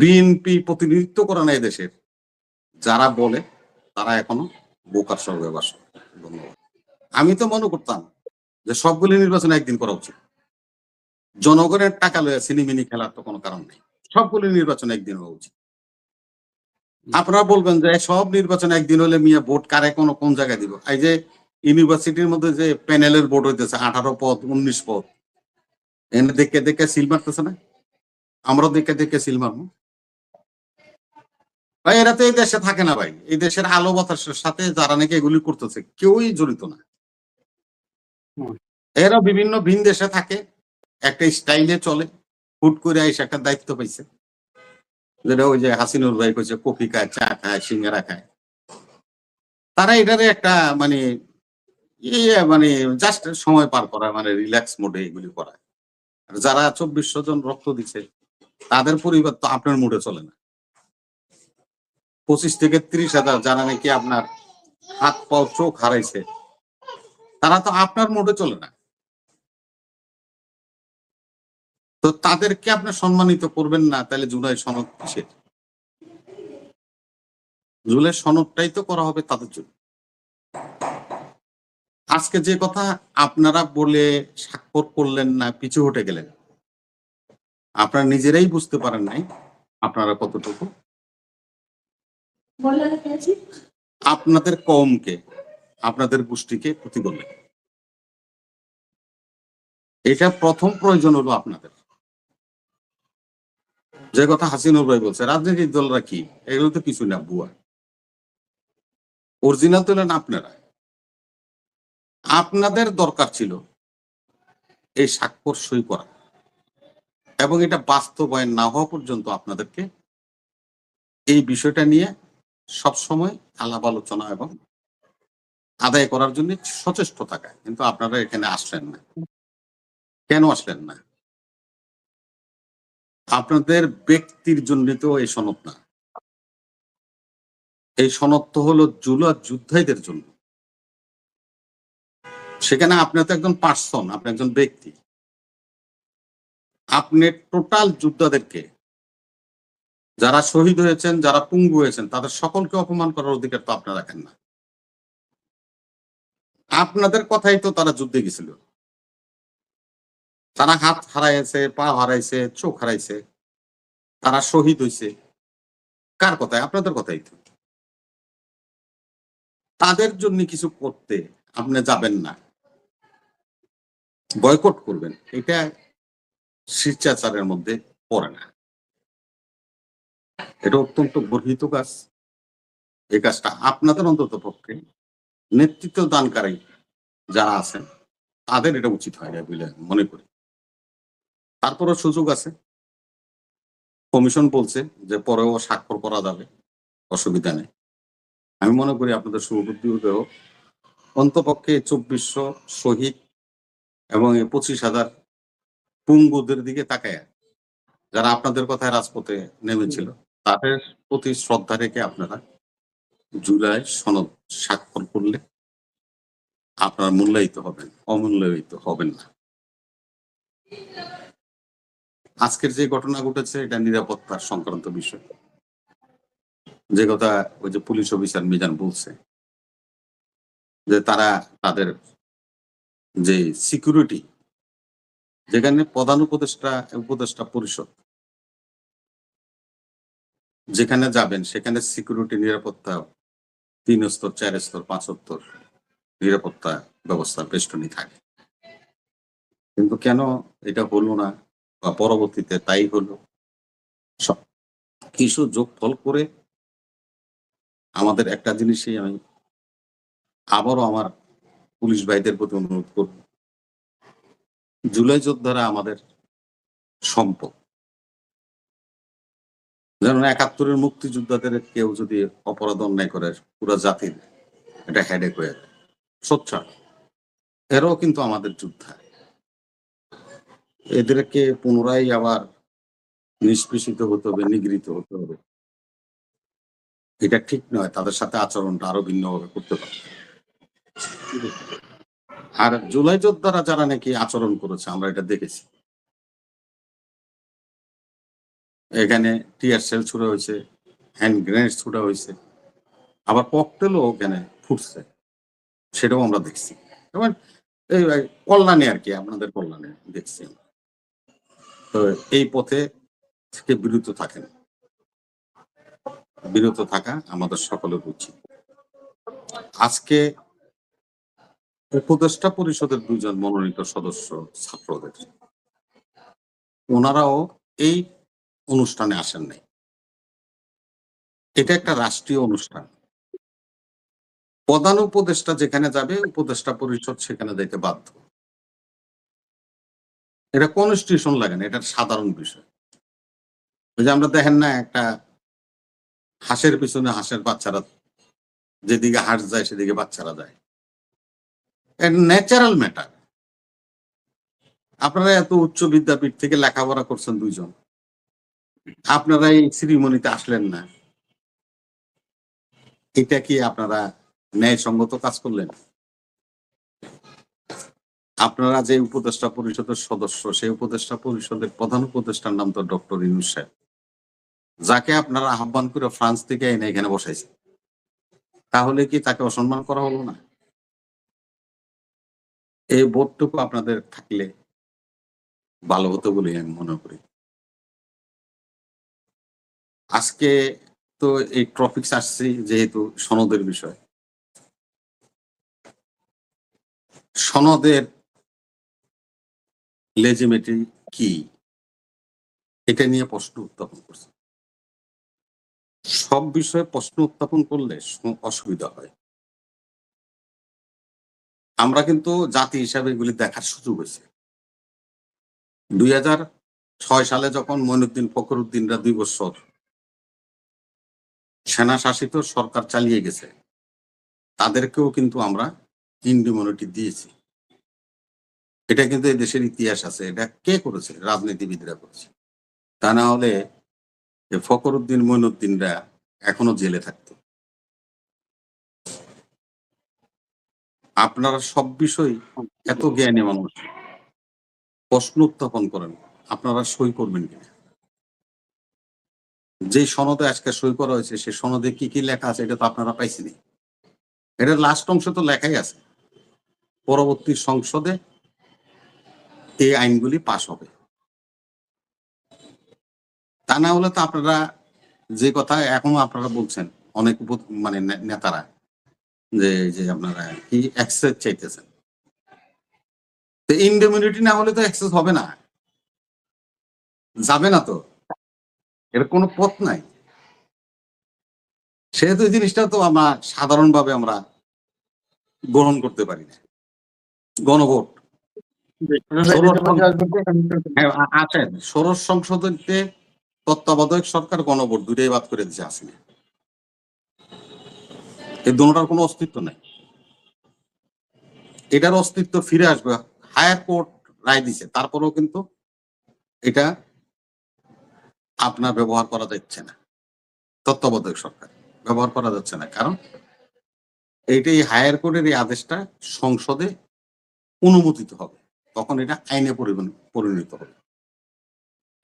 BNP প্রতিনিধিত্ব করে না দেশের যারা বলে, তারা এখনও বোকার সঙ্গে বাস আমি তো মনে করতাম যে সবগুলি নির্বাচন একদিন করা উচিত। জনগণের টাকা লয়ে সিনেমিনি খেলার তো কোনো কারণ নেই। সবগুলি নির্বাচন একদিন হওয়া উচিত। আপনারা বলবেন যে সব নির্বাচন একদিন হলে মিয়া ভোট কারে কোন কোন জায়গায় দিব? এই যে ইউনিভার্সিটির মধ্যে যে প্যানেলের ভোট হইতেছে, আঠারো পদ, উনিশ পদ। এনে দেখে দেখে সিল মারতেছে না? আমরা দেখে দেখে সিল মারবো। ভাই এরা তো এই দেশে থাকে না ভাই। এই দেশের আলো বাতাসের সাথে যারা নাকি এগুলি করতেছে কেউই জড়িত না। এরা বিভিন্ন ভিন দেশে থাকে একটা স্টাইলে চলে হুট করে এসে একটা দায়িত্ব পাইছে। যেটা ওই যে হাসিনুর ভাই কইছে কফি খায় চা খায় সিঙ্গারা খায়। তারা এটারে একটা মানে ইয়ে মানে জাস্ট সময় পার করা মানে রিল্যাক্স মোডে এগুলি করা আর যারা চব্বিশশো জন রক্ত দিছে তাদের পরিবার তো আপনার মুডে চলে না। পঁচিশ থেকে ত্রিশ হাজার, যারা নাকি আপনার হাত, পাও, চোখ হারাইছে, তারা তো আপনার মুডে চলে না। তো তাদেরকে আপনি সম্মানিত করবেন না, তাহলে জুলাই সনদ কিসের? জুলাই সনদটাই তো করা হবে তাদের জন্য। আজকে যে কথা আপনারা বলে স্বাক্ষর করলেন না, পিছু হটে গেলেন। আপনারা নিজেরাই বুঝতে পারেন নাই আপনারা কতটুকু। আপনাদের কমকে, আপনাদের গোষ্ঠীকে ক্ষতি করলেন এটা প্রথম প্রয়োজন হলো আপনাদের। যে কথা হাসিনুর ভাই বলছে, রাজনৈতিক দলরা কি? এগুলো তো কিছু না বুয়া অরিজিনাল তো হলেন আপনারা। আপনাদের দরকার ছিল এই স্বাক্ষর সই করা। এবং এটা বাস্তবায়ন না হওয়া পর্যন্ত আপনাদেরকে এই বিষয়টা নিয়ে সবসময় আলাপ আলোচনা এবং আদায় করার জন্য সচেষ্ট থাকা। কিন্তু আপনারা এখানে আসলেন না। কেন আসলেন না? আপনাদের ব্যক্তির জন্য তো এই সনদ না। এই সনদ তো হলো জুলা যোদ্ধাইদের জন্য। সেখানে আপনি তো একজন পার্সন আপনি একজন ব্যক্তি। আপনি টোটাল যোদ্ধাদেরকে যারা শহীদ হয়েছেন, যারা পুঙ্গু হয়েছেন, তাদের সকলকে অপমান করার অধিকার তো আপনারা রাখেন না। আপনাদের কথাই তো তারা যুদ্ধে গেছিল। তারা হাত হারাইছে, পা হারাইছে, চোখ হারাইছে। তারা শহীদ হয়েছে কার কথায়? আপনাদের কথাই তো। তাদের জন্য কিছু করতে আপনি যাবেন না। বয়কট করবেন। এটা শিষ্টাচারের মধ্যে পড়ে না। এটা অত্যন্ত গর্হিত কাজ। এই কাজটা আপনাদের অন্তত পক্ষে নেতৃত্ব দানকারী যারা আছেন, তাদের এটা উচিত হয় না বলে মনে করি। তারপরও সুযোগ আছে। কমিশন বলছে যে পরেও স্বাক্ষর করা যাবে, অসুবিধা নেই। আমি মনে করি আপনাদের শুভবুদ্ধি উদয় অন্তপক্ষে চব্বিশশো শহীদ এবং এই পঁচিশ হাজার পুঙ্গুদের দিকে তাকায় যারা আপনাদের কথায় রাজপথে নেমেছিল। তাদের প্রতি শ্রদ্ধা রেখে আপনারা জুলাই সনদ স্বাক্ষর করলে আপনারা মূল্যায়িত হবেন, অমূল্যায়িত হবেন না। আজকের যে ঘটনা ঘটেছে, এটা নিরাপত্তার সংক্রান্ত বিষয়। যে কথা ওই যে পুলিশ অফিসার মিজান বলছে, যে তারা তাদের যে সিকিউরিটি যেখানে প্রধান উপদেষ্টা উপদেষ্টা পরিষদ যেখানে যাবেন, সেখানে সিকিউরিটি নিরাপত্তা তিন স্তর, চার স্তর, পাঁচ স্তর নিরাপত্তা ব্যবস্থা বেষ্টনী থাকে। কিন্তু কেন এটা হলো না বা পরবর্তীতে তাই হলো? সব কিছু যোগফল করে আমাদের একটা জিনিসই আমি আবারও আমার পুলিশ ভাইদের প্রতি অনুরোধ করব। জুলাই যোদ্ধারা আমাদের সম্পদ। যেমন একাত্তরের মুক্তিযোদ্ধাদের কেউ যদি অপরাধ অন্যায় করে, পুরো জাতির এটা হেডেক হয়ে যায়। সোচ্চার। এরাও কিন্তু আমাদের যোদ্ধা। এদেরকে পুনরায় আবার নিষ্পেষিত হতে হবে, নিগৃহীত হতে হবে। এটা ঠিক নয়, তাদের সাথে আচরণটা আরও ভিন্নভাবে করতে পারে আর জুলাই যোদ্ধারা যারা নাকি আচরণ করেছে, আমরা এটা দেখেছি। এখানে টিয়ার সেল ছুড়ে হয়েছে হ্যান্ড গ্রেনেড ছুড়ে হয়েছে, আবার ককটেলও ওখানে ফুটছে, সেটাও আমরা দেখছি। এবং এই এই কল্যাণে আর কি, আপনাদের কল্যাণে দেখছি তো এই পথে থেকে বিরত থাকেন। বিরত থাকা আমাদের সকলের উচিত। আজকে উপদেষ্টা পরিষদের দুজন মনোনীত সদস্য ছাত্রদের। ওনারাও এই অনুষ্ঠানে আসেন নাই। এটা একটা রাষ্ট্রীয় অনুষ্ঠান। প্রধান উপদেষ্টা যেখানে যাবে, উপদেষ্টা পরিষদ সেখানে যেতে বাধ্য। এটা কনস্টিটিউশন লাগে না, এটা সাধারণ বিষয়। ওই যে আমরা দেখেন না, একটা হাঁসের পিছনে হাঁসের বাচ্চারা যেদিকে হাঁস যায় সেদিকে বাচ্চারা যায়। ন্যাচারাল ম্যাটার আপনারা এত উচ্চ বিদ্যাপীঠ থেকে লেখাপড়া করছেন দুইজন। আপনারা এই সিরিমনিতে আসলেন না। এটা কি আপনারা ন্যায়সঙ্গত কাজ করলেন? আপনারা যে উপদেষ্টা পরিষদের সদস্য, সেই উপদেষ্টা পরিষদের প্রধান উপদেষ্টার নাম তো ডক্টর ইউনুস সাহেব। যাকে আপনারা আহ্বান করে ফ্রান্স থেকে এনে এখানে বসাইছে তাহলে কি তাকে অসম্মান করা হলো না? এই বোধটুকু আপনাদের থাকলে ভালো হতো বলে আমি মনে করি। আজকে তো এই টপিকস আসছে যেহেতু সনদের বিষয়। সনদের লেজিমেটি কি? এটা নিয়ে প্রশ্ন উত্থাপন করছে। সব বিষয়ে প্রশ্ন উত্থাপন করলে অসুবিধা হয়। আমরা কিন্তু জাতি হিসাবে এগুলি দেখার সুযোগ হয়েছে। দুই হাজার ছয় সালে যখন মইনুদ্দিন ফখরুদ্দিনরা দুই বছর সেনা শাসিত সরকার চালিয়ে গেছে। তাদেরকেও কিন্তু আমরা ইন্ডিমনিটি দিয়েছি। এটা কিন্তু এই দেশের ইতিহাস আছে। এটা কে করেছে? রাজনীতিবিদরা করেছে। তা না হলে এ ফখরুদ্দিন মইনুদ্দিনরা এখনও জেলে থাকতো। আপনারা সব বিষয় এত জ্ঞানী মানুষ। প্রশ্ন উত্থাপন করেন। আপনারা সই করবেন কিনা? যে সনদে আজকে সই করা হয়েছে, সে সনদে কি কি লেখা আছে, এটা তো আপনারা পাইছেনি এটার লাস্ট অংশ তো লেখাই আছে। পরবর্তী সংসদে এই আইনগুলি পাশ হবে। তা না হলে তো আপনারা যে কথা এখনও আপনারা বলছেন, অনেক মানে নেতারা, যে যে আপনারা কি অ্যাক্সেস চাইতেছেন। তো ইনডেমিনিটি না হলে তো অ্যাক্সেস হবে না। যাবে না তো। এর কোনো পথ নাই। সেহেতু জিনিসটা তো আমরা সাধারণভাবে আমরা গ্রহণ করতে পারি না। গণভোট। হ্যাঁ, তত্ত্বাবধায়ক সরকার গণভোট বাদ করে দিচ্ছে এই দুটার কোনো অস্তিত্ব নেই। এটার অস্তিত্ব ফিরে আসবে। হায়ার কোর্ট রায় দিছে তারপরেও কিন্তু এটা আপনার ব্যবহার করা যাচ্ছে না। তত্ত্বাবধায়ক সরকার ব্যবহার করা যাচ্ছে না। কারণ এইটা এই হায়ার কোর্টের এই আদেশটা সংসদে অনুমোদিত হবে। তখন এটা আইনে পরিণত হবে।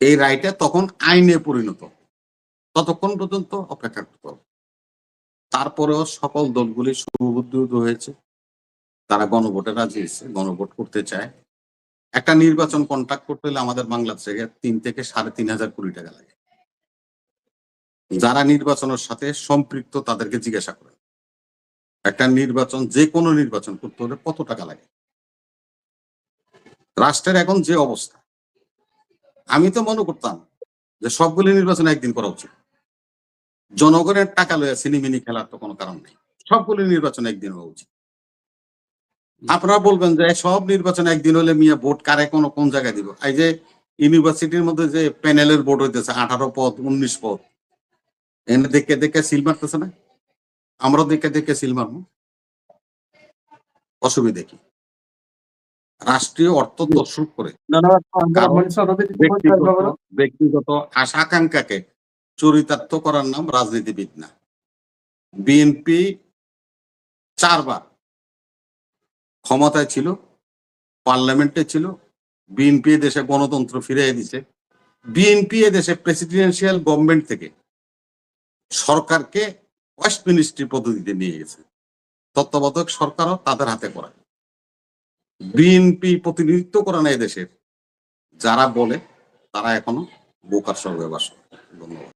এই রায়টা তখন আইনে পরিণত ততক্ষণ পর্যন্ত অপেক্ষা করতে হবে। তারপরেও সকল দলগুলি সুবুদ্ধ হয়েছে। তারা গণভোটে রাজি হয়েছে, গণভোট করতে চায়। একটা নির্বাচন কন্ট্যাক্ট করতে হলে আমাদের বাংলাদেশে তিন থেকে সাড়ে তিন হাজার কোটি টাকা লাগে। যারা নির্বাচনের সাথে সম্পৃক্ত তাদেরকে জিজ্ঞাসা করেন। একটা নির্বাচন, যে কোনো নির্বাচন করতে হলে কত টাকা লাগে? রাষ্ট্রের এখন যে অবস্থা, আমি তো মনে করতাম যে সবগুলি নির্বাচন একদিন করা উচিত। জনগণের টাকা লইয়া সিনেমিনি খেলার তো কোনো কারণ নেই। সবগুলি নির্বাচন একদিন হওয়া উচিত। আপনারা বলবেন যে সব নির্বাচন একদিন হলে মিয়া ভোট কারে কোন কোন জায়গায় দিব? এই যে ইউনিভার্সিটির মধ্যে যে প্যানেলের ভোট হইতেছে আঠারো পদ উনিশ পদ এনে দেখে দেখে সিল মারতেছে না? আমরা দেখে দেখে সিল মারবো। অসুবিধা কি? রাষ্ট্রীয় অর্থ দর্শক করে। ব্যক্তিগত ব্যক্তিগত আশা আকাঙ্ক্ষাকে চরিতার্থ করার নাম রাজনীতিবিদ না। বিএনপি চারবার ক্ষমতায় ছিল, পার্লামেন্টে ছিল, বিএনপি দেশে গণতন্ত্র ফিরিয়ে দিছে। বিএনপি দেশে প্রেসিডেন্সিয়াল গভর্নমেন্ট থেকে সরকারকে ওয়েস্ট মিনিস্ট্রি পদ্ধতিতে নিয়ে গেছে। তত্ত্বাবধায়ক সরকারও তাদের হাতে করা। বিএনপি প্রতিনিধিত্ব করে না দেশের। যারা বলে, তারা এখনও বোকার সর্বে বাস। ধন্যবাদ।